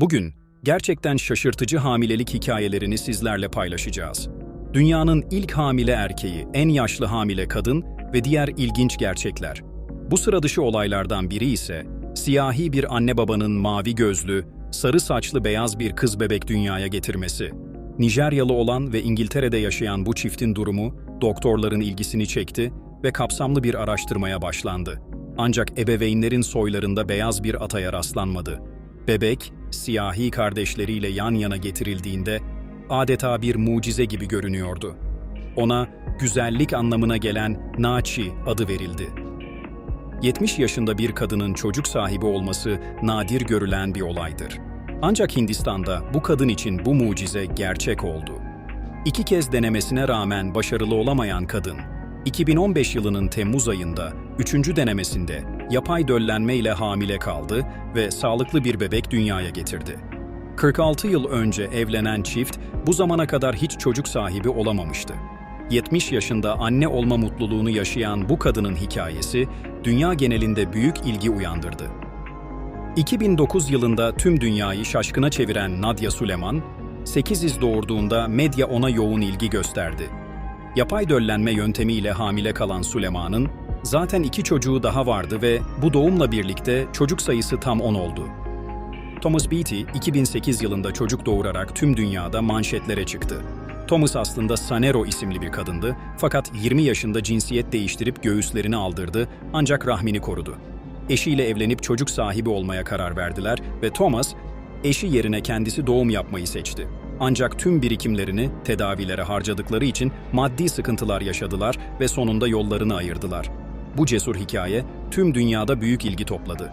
Bugün gerçekten şaşırtıcı hamilelik hikayelerini sizlerle paylaşacağız. Dünyanın ilk hamile erkeği, en yaşlı hamile kadın ve diğer ilginç gerçekler. Bu sıra dışı olaylardan biri ise siyahi bir anne babanın mavi gözlü, sarı saçlı beyaz bir kız bebek dünyaya getirmesi. Nijeryalı olan ve İngiltere'de yaşayan bu çiftin durumu doktorların ilgisini çekti ve kapsamlı bir araştırmaya başlandı. Ancak ebeveynlerin soylarında beyaz bir ataya rastlanmadı. Bebek, siyahi kardeşleriyle yan yana getirildiğinde adeta bir mucize gibi görünüyordu. Ona güzellik anlamına gelen Nachi adı verildi. 70 yaşında bir kadının çocuk sahibi olması nadir görülen bir olaydır. Ancak Hindistan'da bu kadın için bu mucize gerçek oldu. İki kez denemesine rağmen başarılı olamayan kadın, 2015 yılının Temmuz ayında üçüncü denemesinde yapay döllenme ile hamile kaldı ve sağlıklı bir bebek dünyaya getirdi. 46 yıl önce evlenen çift bu zamana kadar hiç çocuk sahibi olamamıştı. 70 yaşında anne olma mutluluğunu yaşayan bu kadının hikayesi dünya genelinde büyük ilgi uyandırdı. 2009 yılında tüm dünyayı şaşkına çeviren Nadia Suleman, 8 iz doğurduğunda medya ona yoğun ilgi gösterdi. Yapay döllenme yöntemiyle hamile kalan Suleman'ın zaten iki çocuğu daha vardı ve bu doğumla birlikte çocuk sayısı tam 10 oldu. Thomas Beatty 2008 yılında çocuk doğurarak tüm dünyada manşetlere çıktı. Thomas aslında Sanero isimli bir kadındı fakat 20 yaşında cinsiyet değiştirip göğüslerini aldırdı ancak rahmini korudu. Eşiyle evlenip çocuk sahibi olmaya karar verdiler ve Thomas, eşi yerine kendisi doğum yapmayı seçti. Ancak tüm birikimlerini tedavilere harcadıkları için maddi sıkıntılar yaşadılar ve sonunda yollarını ayırdılar. Bu cesur hikaye tüm dünyada büyük ilgi topladı.